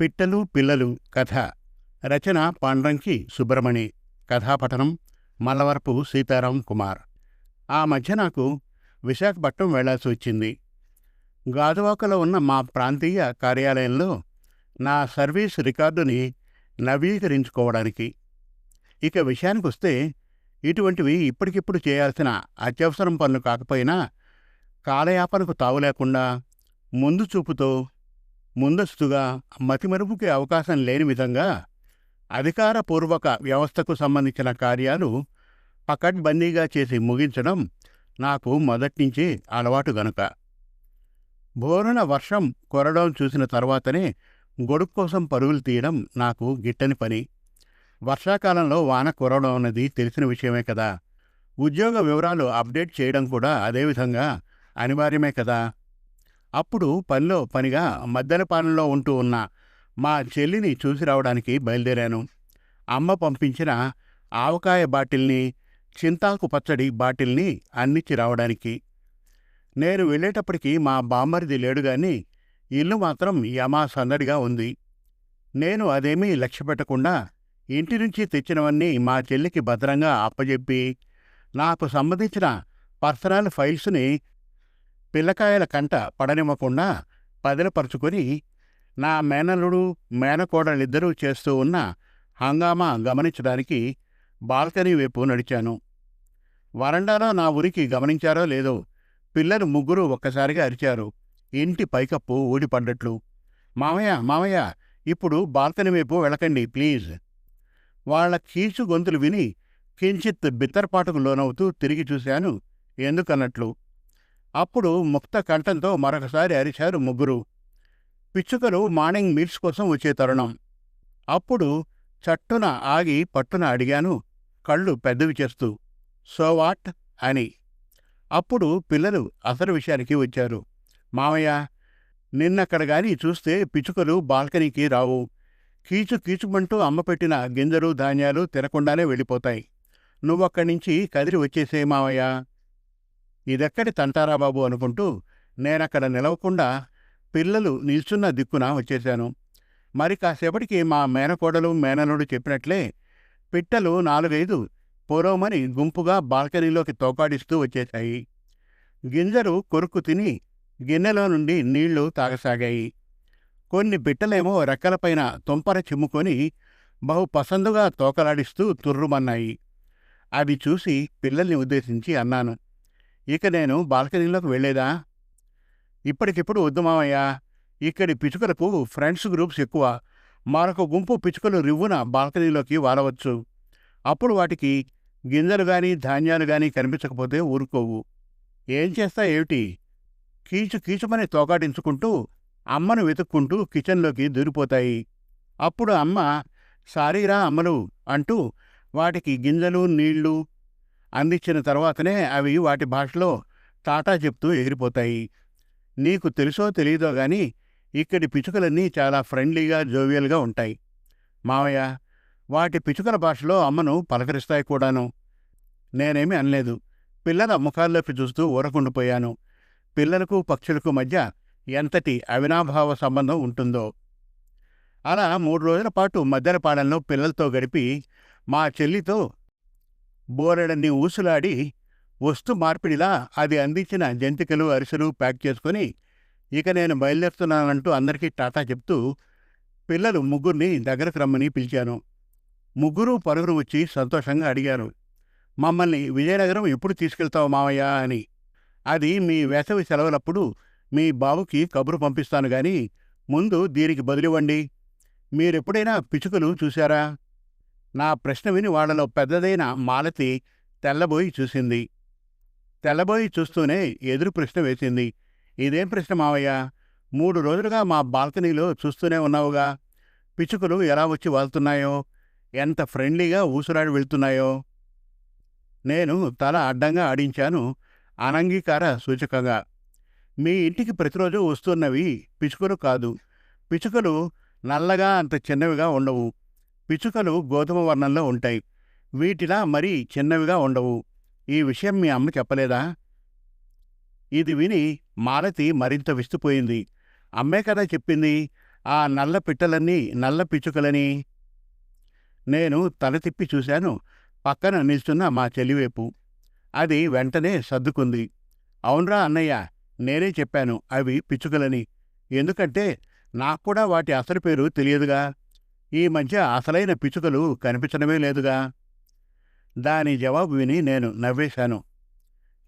పిట్టలు పిల్లలు కథ. రచన పాండ్రంకి సుబ్రమణి. కథాపఠనం మల్లవరపు సీతారాం కుమార్. ఆ మధ్య నాకు విశాఖపట్నం వెళ్ళాల్సి వచ్చింది. గాజువాకలో ఉన్న మా ప్రాంతీయ కార్యాలయంలో నా సర్వీస్ రికార్డుని నవీకరించుకోవడానికి. ఇక విషయానికొస్తే ఇటువంటివి ఇప్పటికిప్పుడు చేయాల్సిన అత్యవసరం పనులు కాకపోయినా కాలయాపనకు తావు లేకుండా ముందు చూపుతో ముందస్తుగా మతిమరుపుకి అవకాశం లేని విధంగా అధికారపూర్వక వ్యవస్థకు సంబంధించిన కార్యాలు పకడ్బందీగా చేసి ముగించడం నాకు మొదట్నుంచి అలవాటు గనుక. బోరున వర్షం కొరడం చూసిన తర్వాతనే గొడుగు కోసం పరుగులు తీయడం నాకు గిట్టని పని. వర్షాకాలంలో వాన కురవడం అన్నది తెలిసిన విషయమే కదా. ఉద్యోగ వివరాలు అప్డేట్ చేయడం కూడా అదేవిధంగా అనివార్యమే కదా. అప్పుడు పనిలో పనిగా మద్దెలపాలెంలో ఉంటూ ఉన్న మా చెల్లిని చూసి రావడానికి బయలుదేరాను. అమ్మ పంపించిన ఆవకాయ బాటిల్ని చింతాకు పచ్చడి బాటిల్ని అందించి రావడానికి. నేను వెళ్ళేటప్పటికి మా బామ్మరిది లేడు గాని ఇల్లు మాత్రం యమా సందడిగా ఉంది. నేను అదేమీ లక్ష్యపెట్టకుండా ఇంటి నుంచి తెచ్చినవన్నీ మా చెల్లికి భద్రంగా అప్పజెప్పి నాకు సంబంధించిన పర్సనల్ ఫైల్స్ని పిల్లకాయల కంట పడనివ్వకుండా పదిలపరుచుకొని నా మేనల్లుడు మేనకోడలిద్దరూ చేస్తూ ఉన్న హంగామా గమనించడానికి బాల్కనీ వైపు నడిచాను. వరండాలో నా ఉరికి గమనించారో లేదో పిల్లలు ముగ్గురు ఒక్కసారిగా అరిచారు. ఇంటి పైకప్పు ఊడిపడ్డట్లు. మామయ్య మామయ్య ఇప్పుడు బాల్కనీ వైపు వెళ్ళకండి ప్లీజ్. వాళ్ళ కీచు గొంతులు విని కించిత్ బిత్తరపాటుకు లోనవుతూ తిరిగి చూశాను. ఎందుకన్నట్లు? అప్పుడు ముక్త కంఠంతో మరొకసారి అరిచారు ముగ్గురు. పిచ్చుకలు మార్నింగ్ మీల్స్ కోసం వచ్చే తరుణం. అప్పుడు చట్టున ఆగి పట్టున అడిగాను కళ్ళు పెద్దవి చేస్తూ సో వాట్? అని. అప్పుడు పిల్లలు అసలు విషయానికి వచ్చారు. మామయ్య నిన్నక్కడ గాని చూస్తే పిచ్చుకలు బాల్కనీకి రావు. కీచు కీచుమంటూ అమ్మ పెట్టిన గింజలు ధాన్యాలు తినకుండానే వెళ్ళిపోతాయి. నువ్వక్కడి నుంచి కదిరి వచ్చేసే మామయ్య. ఇదెక్కడి తంటారా బాబు అనుకుంటూ నేనక్కడ నిలవకుండా పిల్లలు నిల్చున్న దిక్కున వచ్చేశాను. మరి కాసేపటికి మా మేనకోడలు మేననుడు చెప్పినట్లే పిట్టలు నాలుగైదు పొరవమని గుంపుగా బాల్కనీలోకి తోకాడిస్తూ వచ్చేశాయి. గింజలు కొరుక్కు తిని గిన్నెలో నుండి నీళ్ళు తాగసాగాయి. కొన్ని పిట్టలేమో రెక్కలపైన తుంపర చిమ్ముకొని బహు పసందుగా తోకలాడిస్తూ తుర్రుమన్నాయి. అది చూసి పిల్లల్ని ఉద్దేశించి అన్నాను ఇక నేను బాల్కనీలోకి వెళ్ళేదా? ఇప్పటికిప్పుడు వద్దు మామయ్య ఇక్కడి పిచుకలకు ఫ్రెండ్స్ గ్రూప్స్ ఎక్కువ. మరొక గుంపు పిచుకలు రివ్వున బాల్కనీలోకి వాలవచ్చు. అప్పుడు వాటికి గింజలు కానీ ధాన్యాలు కానీ కనిపించకపోతే ఊరుకోవు. ఏం చేస్తా ఏమిటి? కీచు కీచుమని తోకాడించుకుంటూ అమ్మను వెతుక్కుంటూ కిచెన్లోకి దూరిపోతాయి. అప్పుడు అమ్మ సారీరా అమ్మలు అంటూ వాటికి గింజలు నీళ్ళు అందించిన తర్వాతనే అవి వాటి భాషలో టాటా చెప్తూ ఎగిరిపోతాయి. నీకు తెలుసో తెలియదో గాని ఇక్కడి పిచుకలన్నీ చాలా ఫ్రెండ్లీగా జోవియల్గా ఉంటాయి. మావయ్య వాటి పిచుకల భాషలో అమ్మను పలకరిస్తాయి కూడాను. నేనేమీ అనలేదు. పిల్లల ముఖాల్లోకి చూస్తూ ఊరకుండిపోయాను. పిల్లలకు పక్షులకు మధ్య ఎంతటి అవినాభావ సంబంధం ఉంటుందో. అలా మూడు రోజుల పాటు మద్దెలపాలెంలో పిల్లలతో గడిపి మా చెల్లితో బోరెడన్ని ఊసులాడి వస్తు మార్పిడిలా అది అందించిన జంతికలు అరిసెలు ప్యాక్ చేసుకొని ఇక నేను బయలుదేరుతున్నానంటూ అందరికీ టాటా చెప్తూ పిల్లలు ముగ్గురిని దగ్గరకు రమ్మని పిలిచాను. ముగ్గురు పరుగురు వచ్చి సంతోషంగా అడిగారు. మమ్మల్ని విజయనగరం ఎప్పుడు తీసుకెళ్తావు మామయ్య అని. అది మీ వేసవి సెలవులప్పుడు మీ బాబుకి కబురు పంపిస్తాను గాని ముందు దీనికి బదిలివ్వండి. మీరెప్పుడైనా పిచుకలు చూశారా? నా ప్రశ్న విని వాళ్ళలో పెద్దదైన మాలతి తెల్లబోయి చూసింది. తెల్లబోయి చూస్తూనే ఎదురు ప్రశ్న వేసింది. ఇదేం ప్రశ్న మావయ్య? మూడు రోజులుగా మా బాల్కనీలో చూస్తూనే ఉన్నావుగా. పిచుకలు ఎలా వచ్చి వాళ్తున్నాయో? ఎంత ఫ్రెండ్లీగా ఊసురాడి వెళ్తున్నాయో? నేను తల అడ్డంగా ఆడించాను. అనంగీకార సూచకంగా. మీ ఇంటికి ప్రతిరోజు వస్తున్నవి పిచుకలు కాదు. పిచుకలు నల్లగా అంత చిన్నవిగా ఉండవు. పిచుకలు గోధుమ వర్ణంలో ఉంటాయి. వీటిలా మరీ చిన్నవిగా ఉండవు. ఈ విషయం మీ అమ్మ చెప్పలేదా? ఇది విని మాలతి మరింత విస్తుపోయింది. అమ్మే కదా చెప్పింది ఆ నల్ల పిట్టలన్నీ నల్ల పిచ్చుకలని నేను తల తిప్పి చూశాను పక్కన నిల్చున్న మా చెలివేపు. అది వెంటనే సర్దుకుంది. అవునరా అన్నయ్య నేనే చెప్పాను అవి పిచ్చుకలని ఎందుకంటే నాకు కూడా వాటి అసలు పేరు తెలియదుగా. ఈ మధ్య అసలైన పిచ్చుకలు కనిపించడమే లేదుగా. దాని జవాబు విని నేను నవ్వేశాను.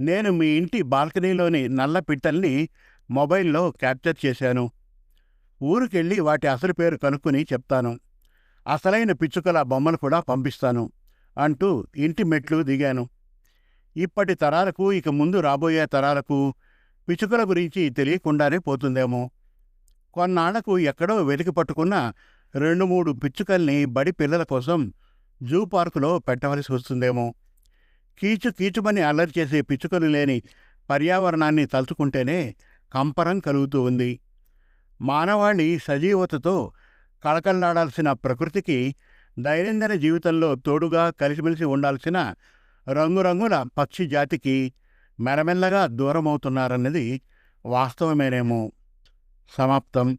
నేను మీ ఇంటి బాల్కనీలోని నల్ల పిట్టల్ని మొబైల్లో క్యాప్చర్ చేశాను. ఊరికెళ్ళి వాటి అసలు పేరు కనుక్కుని చెప్తాను. అసలైన పిచ్చుకల బొమ్మలు కూడా పంపిస్తాను అంటూ ఇంటి మెట్లు దిగాను. ఇప్పటి తరాలకు ఇక ముందు రాబోయే తరాలకు పిచ్చుకల గురించి తెలియకుండానే పోతుందేమో. కొన్నాళ్ళకు ఎక్కడో వెతికి పట్టుకున్న రెండు మూడు పిచ్చుకల్ని బడి పిల్లల కోసం జూ పార్కులో పెట్టవలసి వస్తుందేమో. కీచు కీచుమని అల్లరి చేసే పిచ్చుకలు లేని పర్యావరణాన్ని తలుచుకుంటేనే కంపరం కలుగుతూ ఉంది. మానవాళి సజీవతతో కళకళలాడాల్సిన ప్రకృతికి దైనందిన జీవితంలో తోడుగా కలిసిమెలిసి ఉండాల్సిన రంగురంగుల పక్షి జాతికి మెరమెల్లగా దూరమవుతున్నారన్నది వాస్తవమేనేమో. సమాప్తం.